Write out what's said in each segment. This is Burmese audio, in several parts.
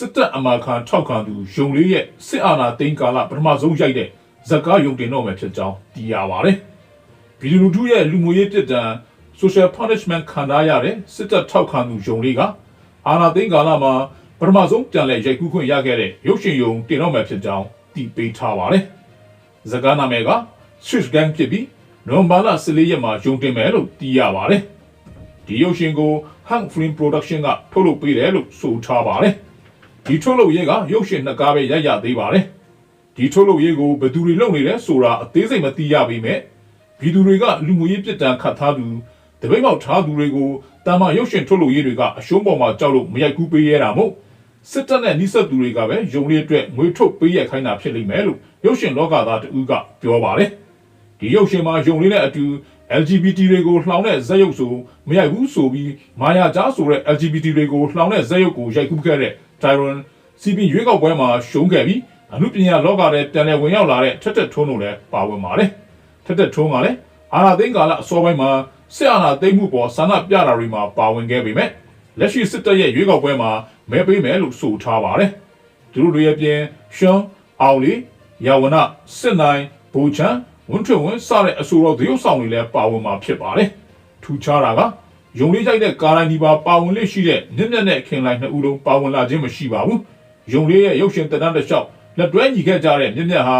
စစ်တပ်အမာခံထောက်ခံသူယုံလေးရဲ့စစ်အာဏာသိမ်းကာလပထမဆုံးရိုက်တဲ့ဇက်ကားယုံတင်တော့မယ်ဖြစ်ကြောင်းသိရပါတယ်။ဗီဒီယိုလူထုရဲ့လူမှုရေးပြစ်ဒဏ် social punishment ခံရရတဲ့စစ်တပ်ထောက်ခံသူယုံလေးကအာဏာသိမ်းကာလမှာပထမဆုံးကြံလဲရိုက်ကူးခွင့်ရခဲ့တဲ့ရုပ်ရှင်ယုံတင်တော့မယ်ဖြစ်ကြောင်းသိပေးထားပါတယ်။ဇက်ကားနာမည်က Swiss Gang ဖြစ်ပြီးနိုဝင်ဘာလ14ရက်မှာယုံတင်မယ်လို့သိရပါတယ်။ဒီရုပ်ရှင်ကို Hank Film Production ကထုတ်လုပ်ပေးတယ်လို့ဆိုထားပါတယ်။ ဒီထုတ်လုပ်ရေးကရုပ်ရှင်နှစ်ကားပဲရိုက်ရသေးပါတယ်။ဒီထုတ်လုပ်ရေးကိုဘယ်သူတွေလုပ်နေလဲဆိုတာအသေးစိတ်မသိရပေမဲ့ဗီဒီယိုတွေကလူမှုရေးပြစ်ဒဏ်ခတ်ထားသူတပိတ်ပေါက်ထားသူတွေကိုတာမရုပ်ရှင်ထုတ်လုပ်ရေးတွေကအရှုံးပေါ်မှာကြောက်လို့မရိုက်ကူးပေးရတာမို့စစ်တပ်နဲ့နှိစက်သူတွေကပဲယုံလေးအတွက်ငွေထုတ်ပေးရခိုင်းတာဖြစ်လိမ့်မယ်လို့ရုပ်ရှင်လောကသားတဦးကပြောပါတယ်။ဒီရုပ်ရှင်မှာယုံလေးနဲ့အတူ LGBT တွေကိုလှောင်တဲ့ဇက်ရုပ်ဆိုမရိုက်ဘူးဆိုပြီးမာယာကြားဆိုတဲ့ LGBT တွေကိုလှောင်တဲ့ဇက်ရုပ်ကိုရိုက်ကူးခဲ့တဲ့ Tyron CP ရွေးကောက်ပွဲမှာရှုံးခဲ့ပြီးအမှုပညာလောကထဲပြန်လည်ဝင်ရောက်လာတဲ့ထက်တက်ထွန်းတို့လည်းပါဝင်ပါတယ်ထက်တက်ထွန်းကလည်းအာနာသိန်းကာလအစောပိုင်းမှာစစ်အာဏာသိမ်းမှုပေါ်ဆန္ဒပြတာတွေမှာပါဝင်ခဲ့ပေမဲ့လက်ရှိစစ်တပ်ရဲ့ရွေးကောက်ပွဲမှာမဲပေးမယ်လို့ဆိုထားပါတယ်သူတို့တွေရဲ့ပြင်ရှွန်အောင်လီယာဝနာစစ်နိုင်ဘူချန်ဝန်းထွင်ဝန်းစတဲ့အဆိုတော်သရုပ်ဆောင်တွေလည်းပါဝင်မှာဖြစ်ပါတယ်ထူခြားတာက ယုံလေးကြိုက်တဲ့ကာလိုင်းဒီပါပါဝင်လေးရှိတဲ့မြင့်မြတ်တဲ့ခင်လိုက်နှစ်ဦးလုံးပါဝင်လာခြင်းမရှိပါဘူးယုံလေးရဲ့ရုပ်ရှင်တက်တန်းတစ်လျှောက်လက်တွဲညီခဲ့ကြတဲ့မြင့်မြတ်ဟာ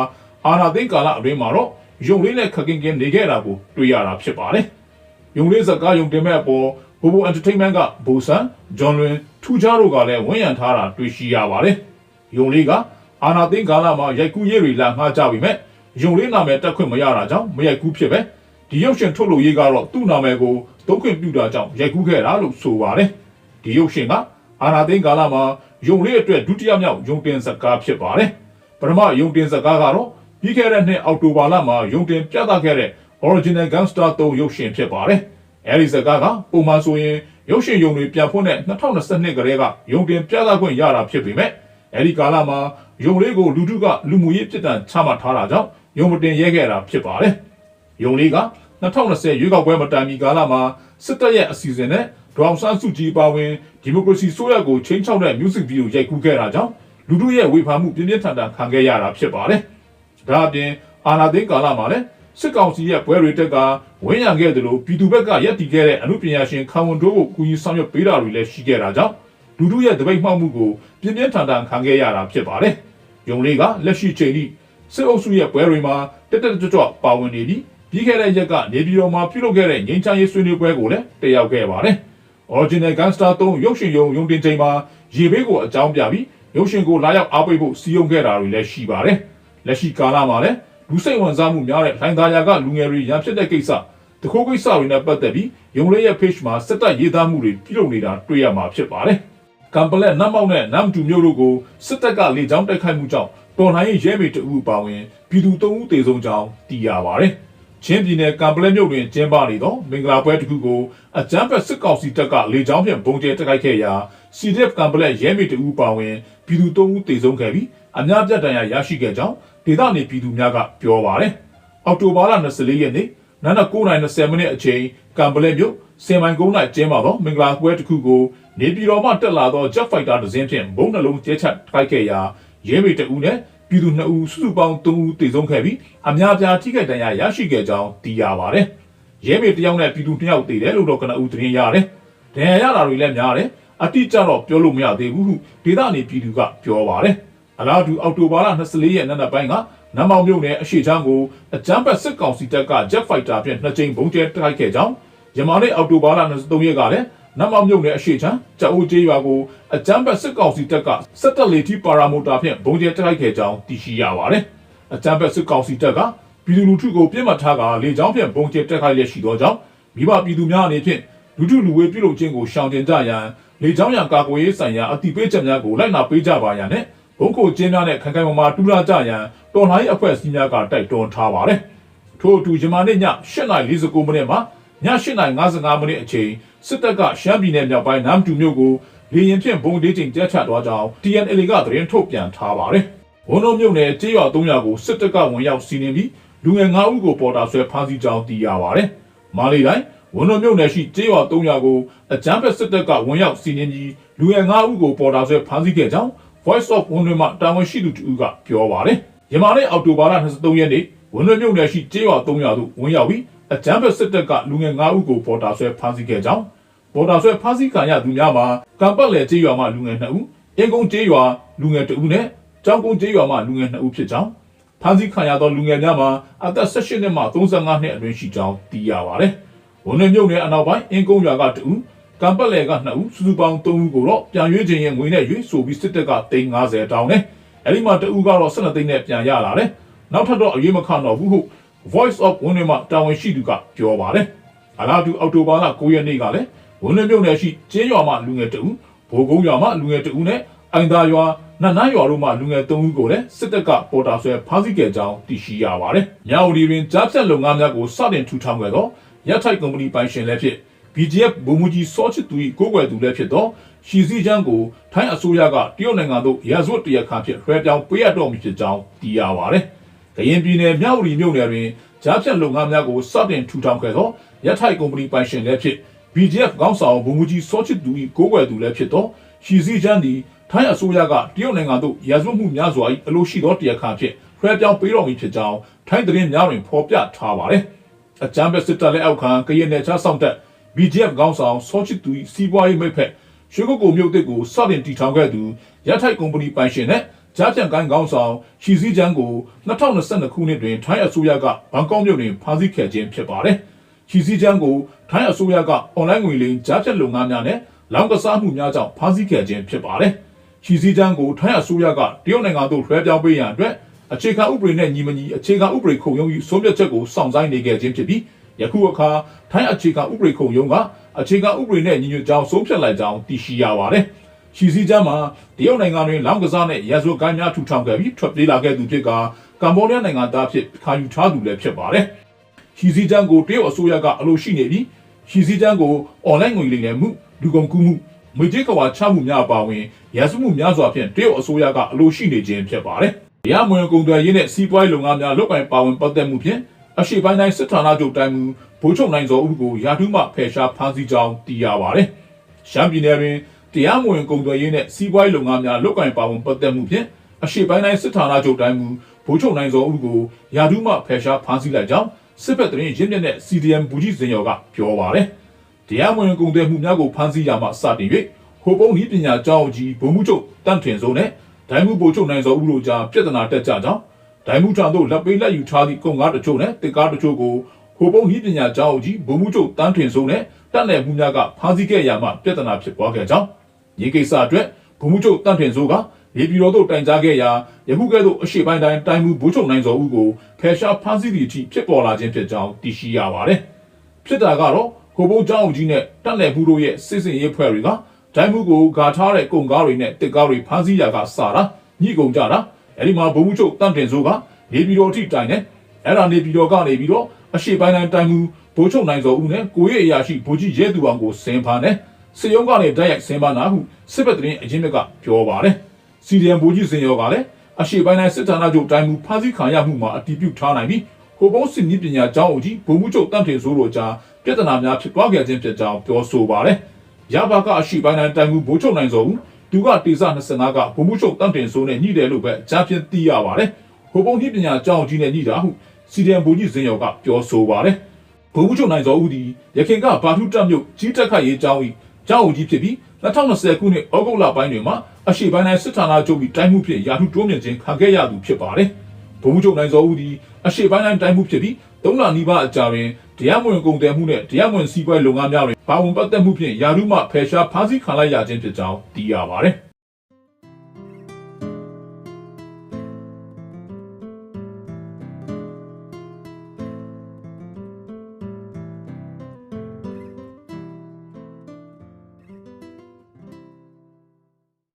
အာနာသိန်းကာလအတွင်းမှာတော့ယုံလေးနဲ့ခက်ကင်ကင်နေခဲ့တာကိုတွေ့ရတာဖြစ်ပါတယ်ယုံလေးဇက်ကားယုံတင်မဲ့အပေါ်ဘူဘူ entertainment ကဘူဆန်ဂျွန်လွင်ထူခြားတို့ကလည်းဝန်ရံထားတာတွေ့ရှိရပါတယ်ယုံလေးကအာနာသိန်းကာလမှာရိုက်ကူးရေးတွေလာငှားကြပြီမဲ့ယုံလေးနာမည်တက်ခွင့်မရတာကြောင့်မရိုက်ကူးဖြစ်ပဲ ဒီရုပ်ရှင်ထုတ်လို့ရေးကတော့သူ့နာမည်ကိုသုံးခွင့်ပြုတာကြောင့်ရိုက်ကူးခဲ့တာလို့ဆိုပါတယ်ဒီရုပ်ရှင်ကအာနာသိန်းကာလမှာယုံလေးအတွက်ဒုတိယမြောက်ယုံတင်ဇက်ကားဖြစ်ပါတယ်ပထမယုံတင်ဇက်ကားကတော့ပြီးခဲ့တဲ့နှစ်အောက်တိုဘာလမှာယုံတင်ပြသခဲ့တဲ့ Original Gangster 3ရုပ်ရှင်ဖြစ်ပါတယ်အဲဒီဇက်ကားကပုံမှန်ဆိုရင်ရုပ်ရှင်ယုံတွေပြန်ဖွင့်တဲ့2022ကလေးကယုံတင်ပြသခွင့်ရတာဖြစ်ပေမဲ့အဲဒီကာလမှာယုံလေးကိုလူထုကလူမှုရေးပြည်တံချမှတ်ထားတာကြောင့်ယုံမတင်ရဲခဲ့တာဖြစ်ပါတယ်။ ယုံလေးက2020ရွေးကောက်ပွဲမတိုင်မီကာလမှာစစ်တပ်ရဲ့အစီအစဉ်နဲ့ဒေါအောင်ဆန်းစုကြည်ပါဝင်ဒီမိုကရေစီဆိုရကိုချင်းချောက်တဲ့ music video ရိုက်ကူးခဲ့တာကြောင့်လူထုရဲ့ဝေဖန်မှုပြင်းပြင်းထန်ထန်ခံခဲ့ရတာဖြစ်ပါတယ်။ဒါအပြင်အာနာသိန်းကာလမှာလည်းစစ်ကောင်စီရဲ့ပွဲတွေတက်ကဝင်းရံခဲ့တယ်လို့ပြည်သူဘက်ကရက်တီခဲ့တဲ့အမှုပညာရှင်ခံဝန်တို့ကိုကူညီဆောင်ရွက်ပေးတာတွေလည်းရှိခဲ့တာကြောင့်လူထုရဲ့တပိတ်မှောက်မှုကိုပြင်းပြင်းထန်ထန်ခံခဲ့ရတာဖြစ်ပါတယ်။ယုံလေးကလက်ရှိချိန်ထိစစ်အုပ်စုရဲ့ပွဲတွေမှာတက်တက်ကြွကြွပါဝင်နေပြီး ပြီးခဲ့တဲ့ရက်ကနေပြည်တော်မှာပြုလုပ်ခဲ့တဲ့ငြိမ်းချမ်းရေးဆွေးနွေးပွဲကိုလည်းတက်ရောက်ခဲ့ပါတယ်။ Original Gangster 3ရုပ်ရှင်ယုံယုံတင်ချိန်မှာရေဘေးကိုအကြောင်းပြပြီးရုပ်ရှင်ကိုလာရောက်အားပေးဖို့စီယုံခဲ့တာတွေလည်းရှိပါတယ်။လက်ရှိကာလမှာလည်းလူစိတ်ဝင်စားမှုများတဲ့လိုင်းသားယာကလူငယ်တွေရန်ဖြစ်တဲ့ကိစ္စတခိုးကိစ္စတွေနဲ့ပတ်သက်ပြီးယုံလေးရဲ့ page မှာစက်တက်ရေးသားမှုတွေပြုလုပ်နေတာတွေ့ရမှာဖြစ်ပါတယ်။ကံပလက်နတ်မောက်နဲ့နမ်တူမျိုးတို့ကိုစစ်တပ်ကလေကြောင်းတိုက်ခိုက်မှုကြောင့်တော်လှန်ရေးရဲမေတအူပါဝင်ပြည်သူ၃ဦးသေဆုံးကြောင်းသိရပါတယ်။ ချင်းပြည်နယ်ကံပလက်မြို့တွင်ကျင်းပနေသောမင်္ဂလာပွဲတစ်ခုကိုအကြမ်းဖက်စစ်ကောင်စီတပ်ကလေကြောင်းဖြင့်ပုံကျဲတိုက်ခိုက်ခဲ့ရာ CDF ကံပလက်ရဲမေတအူပါဝင်ပြည်သူ၃ဦးသေဆုံးခဲ့ပြီးအများပြတ်ဒဏ်ရာရရှိခဲ့ကြောင်းဒေသနေပြည်သူများကပြောပါတယ်။အောက်တိုဘာလ24ရက်နေ့နနက်9:20မိနစ်အချိန်ကံပလက်မြို့စင်မိုင်ကုန်း၌ကျင်းပသောမင်္ဂလာပွဲတစ်ခုကိုနေပြည်တော်မှတက်လာသော Jet Fighter တစ်စင်းဖြင့်ဘုံနှလုံးကျဲချတိုက်ခဲ့ရာရဲမေတအူနဲ့ ပြည်သူ2ဦးစုစုပေါင်း3ဦးသေဆုံးခဲ့ပြီးအများပြားထိခိုက်ဒဏ်ရာရရှိခဲ့ကြောင်းသိရပါတယ်။ရဲမေတယောက်နဲ့ပြည်သူ2ယောက်သေတယ်လို့တော့ကနဦးသတင်းရတယ်။ဒဏ်ရာရတာတွေလည်းများတယ်။အတိအကျတော့ပြောလို့မရသေးဘူးဟုဒေသနေပြည်သူကပြောပါတယ်။အလားတူအောက်တိုဘာလ24ရက်နေ့နက်ပိုင်းကနမောင်မြို့နယ်အရှိချမ်းကိုအကြမ်းဖက်စစ်ကောင်စီတပ်က Jet Fighter ဖြင့်နှစ်ကြိမ်ဘုံကျဲတိုက်ခဲ့ကြောင်းယမန်နေ့အောက်တိုဘာလ23ရက်ကလည်း နမောင်မြို့နယ်အရှိချမ်းကြောက်ဦးကျေးရွာကိုအကြမ်းဖက်စစ်ကောင်စီတပ်ကစက်တက်လေတီပါရာမိုတာဖြင့်ဘုံကျဲတိုက်ခဲ့ကြောင်းသိရှိရပါတယ်။အကြမ်းဖက်စစ်ကောင်စီတပ်ကပြည်သူလူထုကိုပြစ်မှတ်ထားကလေကြောင်းဖြင့်ဘုံကျဲတိုက်ခိုက်ရရှိသောကြောင့်မိဘပြည်သူများအနေဖြင့်လူထုလူဝေးပြုလုပ်ခြင်းကိုရှောင်ကျဉ်ကြရန်လေကြောင်းရန်ကာကွယ်ရေးဆိုင်ရာအတိပေးချက်များကိုလိုက်နာပေးကြပါရန်နဲ့ဘုံကိုကျင်းများနဲ့ခိုင်ခိုင်မာမာတူလာကြရန်တော်လှန်ရေးအဖွဲ့အစည်းများကတိုက်တွန်းထားပါတယ်။ထို့အတူဂျမန်နေ့ည8:49မိနစ်မှာည 8:55မိနစ်အချိန်စစ်တပ်ကရှမ်းပြည်နယ်မြောက်ပိုင်းနမ်တူမြို့ကိုလေရင်ဖြင့်ဘုံဒေးချိန်ကျချသွားကြောင်း TNL ကသတင်းထုတ်ပြန်ထားပါတယ်။ဝန်တော်မြို့နယ်ကျေးရွာ300ကိုစစ်တပ်ကဝင်ရောက်စီးနင်းပြီးလူငယ်9ဦးကိုပေါ်တာဆွဲဖမ်းဆီးကြောင်းသိရပါတယ်။မာလီတိုင်းဝန်တော်မြို့နယ်ရှိကျေးရွာ300ကိုအကြမ်းဖက်စစ်တပ်ကဝင်ရောက်စီးနင်းပြီးလူငယ်9ဦးကိုပေါ်တာဆွဲဖမ်းဆီးခဲ့ကြောင်း Voice of ဝန်တွေမှတာဝန်ရှိသူတူကပြောပါတယ်။မြန်မာနေ့အောက်တိုဘာလ23ရက်နေ့ဝန်တွေမြို့နယ်ရှိကျေးရွာ3ရွာသို့ဝင်ရောက်ပြီး အကြမ်းဖက်စစ်တပ်ကလူငယ်9ဦးကိုပေါ်တာဆွဲဖမ်းဆီးခဲ့ကြောင်းပေါ်တာဆွဲဖမ်းဆီးခံရသူများမှာကံပတ်လည်ကျေးရွာမှလူငယ်2ဦးအင်ကုန်းကျေးရွာလူငယ်2ဦးနဲ့ကျောင်းကုန်းကျေးရွာမှလူငယ်2ဦးဖြစ်ကြောင်းဖမ်းဆီးခံရသောလူငယ်များမှာအသက်18နှစ်မှ35နှစ်အတွင်းရှိကြောင်းသိရပါတယ်။ဝန်တွေမြို့နယ်အနောက်ပိုင်းအင်ကုန်းရွာက2ဦးကံပတ်လည်က2ဦးစုစုပေါင်း3ဦးကိုတော့ပြန်ရွေးခြင်းရဲ့ငွေနဲ့ရွေးဆိုပြီးစစ်တပ်က350တောင်းနဲ့အဲဒီမှာ2ဦးကတော့12သိန်းနဲ့ပြန်ရလာတယ်။နောက်ထပ်တော့အရေးမခတော့ဘူးဟု Voice of ဝန်တွေမှာတာဝန်ရှိသူကပြောပါတယ်။အလားတူအောက်တိုဘာလ9ရက်နေ့ကလည်းဝန်တွေမြို့နယ်ရှိကျင်းရွာမှလူငယ်2ဦးဘိုးကုန်းရွာမှလူငယ်2ဦးနဲ့အိုင်သာရွာနတ်နန်းရွာတို့မှလူငယ်3ဦးကိုလည်းစစ်တပ်ကပေါ်တာဆွဲဖမ်းဆီးခဲ့ကြောင်းသိရှိရပါတယ်။မြောက်ဒီတွင်ကြားဖြတ်လုပ်ငန်းများကိုစတင်ထူထောင်ခဲ့သောရထိုက်ကုမ္ပဏီပိုင်ရှင်လည်းဖြစ် BGF ဗိုလ်မှူးကြီးစောချစ်သူ၏ကိုယ်ွယ်သူလည်းဖြစ်သောရှီစီချန်းကိုထိုင်းအစိုးရကတရုတ်နိုင်ငံသို့ရာဇဝတ်တရားခံဖြစ်လွှဲပြောင်းပေးရတော့မည်ဖြစ်ကြောင်းသိရပါတယ်။ ကရင်ပြည်နယ်မြောက်ရီမြို့နယ်တွင်ကြားဖြတ်လုပ်ငန်းများကိုစတင်ထူထောင်ခဲ့သောရထိုက်ကုမ္ပဏီပိုင်ရှင်လည်းဖြစ် BGF ခေါင်းဆောင်ဗိုလ်မှူးကြီးစောချစ်သူ၏ကိုယ်ွယ်သူလည်းဖြစ်သောရှီစီချန်းသည်ထိုင်းအစိုးရကတရုတ်နိုင်ငံသို့ရာဇဝတ်မှုများစွာ၏အလို့ရှိသောတရားခံဖြစ်လွှဲပြောင်းပေးတော်မူဖြစ်ကြောင်းထိုင်းသတင်းများတွင်ဖော်ပြထားပါတယ်။အကြမ်းဖက်စစ်တပ်လက်အောက်ခံကရင်နယ်ခြားစောင့်တပ် BGF ခေါင်းဆောင်စောချစ်သူ၏စီးပွားရေးမိတ်ဖက်ရွှေကုတ်ကိုမြို့တစ်ကိုစတင်တည်ထောင်ခဲ့သူရထိုက်ကုမ္ပဏီပိုင်ရှင်နဲ့ ကြားပြန်ကိုင်းခေါင်းဆောင်ရှီစည်းချန်းကို2022ခုနှစ်တွင်ထိုင်းအစိုးရကဘန်ကောက်မြို့တွင်ဖမ်းဆီးခဲ့ခြင်းဖြစ်ပါတယ်။ရှီစည်းချန်းကိုထိုင်းအစိုးရကအွန်လိုင်းငွေလိမ်ကြားဖြတ်လုပ်ငန်းများနဲ့လောင်းကစားမှုများကြောင့်ဖမ်းဆီးခဲ့ခြင်းဖြစ်ပါတယ်။ရှီစည်းချန်းကိုထိုင်းအစိုးရကတရုတ်နိုင်ငံသို့လွှဲပြောင်းပေးရန်အတွက်အခြေခံဥပဒေနဲ့ညီမညီအခြေခံဥပဒေခုံရုံး၏ဆုံးဖြတ်ချက်ကိုစောင့်ဆိုင်းနေခဲ့ခြင်းဖြစ်ပြီးယခုအခါထိုင်းအခြေခံဥပဒေခုံရုံးကအခြေခံဥပဒေနဲ့ညီညွတ်ကြောင်းဆုံးဖြတ်လိုက်ကြောင်းသိရှိရပါတယ်။ ရှီစီချမ်းမှာတရုတ်နိုင်ငံတွင်လောင်းကစားနဲ့ရာဇဝတ်ကိုင်းများထူထောင်ခဲ့ပြီးထွက်ပြေးလာခဲ့သူဖြစ်ကကမ္ဘောဒီးယားနိုင်ငံသားဖြစ်ခါယူထားသူလည်းဖြစ်ပါတယ်။ရှီစီချမ်းကိုတရုတ်အစိုးရကအလို့ရှိနေပြီးရှီစီချမ်းကိုအွန်လိုင်းငွေလိမ်တဲ့မှုလူကုန်ကူးမှုငွေကြေးကဝါချမှုများအပါအဝင်ရာဇဝတ်မှုများစွာဖြင့်တရုတ်အစိုးရကအလို့ရှိနေခြင်းဖြစ်ပါတယ်။တရားမဝင်ကုန်သွယ်ရေးနဲ့စီးပွားရေးလုပ်ငန်းများလုပ်ကိုင်ပါဝင်ပတ်သက်မှုဖြင့်အရှိပိုင်းတိုင်းစစ်ဌာနချုပ်တိုင်းမူဘိုးချုပ်နိုင်စောဦးကိုရာထူးမှဖယ်ရှားဖမ်းဆီးကြောင်းသိရပါတယ်။ရှမ်းပြည်နယ်တွင် တရားမဝင်ကုန်သွယ်ရေးနဲ့စီးပွားရေးလုပ်ငန်းများလုပ်ကိုင်ပါဝင်ပတ်သက်မှုဖြင့်အရှိပိုင်းတိုင်းစစ်ဌာနချုပ်တိုင်းမူဘိုးချုပ်နိုင်စောဦးကိုရာထူးမှဖယ်ရှားဖမ်းဆီးလိုက်ကြောင်းစစ်ဘက်သတင်းရင်းမြစ်နဲ့ CDM ဘူကြီးစင်ရော်ကပြောပါတယ်။တရားမဝင်ကုန်သွယ်မှုများကိုဖမ်းဆီးရမှစတင်၍ဟိုပုံဤပညာကျောင်းကြီးဘုံမှုချုပ်တန့်ထွင်စုံနဲ့ဒိုင်းမှုဘိုးချုပ်နိုင်စောဦးတို့ကြားပြဿနာတက်ကြကြောင်းဒိုင်မှုထံသို့လက်ပေးလက်ယူထားသည့်ကုန်ကားတချို့နဲ့တစ်ကားတချို့ကိုဟိုပုံဤပညာကျောင်းကြီးဘုံမှုချုပ်တန်းထွင်စုံနဲ့တက်နယ်မှုများကဖမ်းဆီးခဲ့ရမှပြဿနာဖြစ်ပွားခဲ့ကြောင်း ဒီကိစ္စအတွက်ဘုံမှုချုပ်တန်းထွင်စုံကနေပြည်တော်သို့တိုင်ကြားခဲ့ရာယခုကဲ့သို့အရှိပိုင်းတိုင်းတိုင်းမှုဘိုးချုပ်နိုင်စောဦးကိုဖယ်ရှားဖမ်းဆီးသည့်အထိဖြစ်ပေါ်လာခြင်းဖြစ်ကြောင်းသိရှိရပါတယ်ဖြစ်တာကတော့ဟိုပုံကျောင်းကြီးနဲ့တက်နယ်မှုတို့ရဲ့စစ်စင်ရေးဖွဲ့တွေကဒိုင်မှုကိုဂါထားတဲ့ကုန်ကားတွေနဲ့တစ်ကားတွေဖမ်းဆီးရာကစတာညှိကုန်ကြတာအဲ့ဒီမှာဘုံမှုချုပ်တန့်တင်စိုးကနေပြည်တော်ထိတိုင်တယ်အဲ့ဒါနေပြည်တော်ကနေပြီးတော့အရှိပိုင်းတိုင်းတိုင်မှုဘိုးချုပ်နိုင်စောဦးနဲ့ကိုရဲ့အရာရှိဘိုးကြီးရဲသူအောင်ကိုစင်ဖာနဲ့ စစ်ရုံးကနေတိုက်ရိုက်စင်ပါနာဟုစစ်ဘက်သတင်းအရင်းမြစ်ကပြောပါတယ်စီဒီအမ်ဘိုးကြီးစင်ရောကလည်းအရှိပိုင်းတိုင်းစစ်ဌာနချုပ်တိုင်မှုဖမ်းဆီးခံရမှုမှာအတီးပြုတ်ထားနိုင်ပြီးဟိုဘုံစစ်နည်းပညာကျောင်းအကြီးဘုံမှုချုပ်တန့်တင်စိုးတို့ကြားပြဿနာများဖြစ်ပွားခဲ့ခြင်းဖြစ်ကြောင်းပြောဆိုပါတယ်ရပါကအရှိပိုင်းတိုင်းတိုင်မှုဘိုးချုပ်နိုင်စောဦးသူကတေစာ25ကဘုံမှုချုပ်တန့်တင်စိုးနဲ့ညှိတယ်လို့ပဲကြားဖြင့်သိရပါတယ်ဟိုပုံကြီးပညာကျောင်းကြီးနဲ့ညှိတာဟုစီဒီအမ်ဘူကြီးစင်ရော်ကပြောဆိုပါတယ်ဘုံမှုချုပ်နိုင်စောဦးသည်ရခင်ကဘာထုတက်မြို့ကြီးတက်ခတ်ရေးကျောင်း၏ ကျောင်းကြီးဖြစ်ပြီး2020ခုနှစ်ဩဂုတ်လပိုင်းတွင်မှအရှိပိုင်းတိုင်းစစ်ဌာနချုပ်၏တိုင်းမှုဖြင့်ရာထူးတိုးမြင့်ခြင်းခံခဲ့ရသူဖြစ်ပါတယ်ဘုံမှုချုပ်နိုင်စောဦးသည်အရှိပိုင်းတိုင်းတိုင်းမှုဖြစ်ပြီးသုံးလနီးပါးအကြာတွင်တရားမဝင်ကုန်တယ်မှုနဲ့တရားမဝင်စီးပွားရေးလုပ်ငန်းများတွင်ပါဝင်ပတ်သက်မှုဖြင့်ယာရုမှဖယ်ရှားဖမ်းဆီးခံလိုက်ရခြင်းဖြစ်ကြောင်းသိရပါတယ်။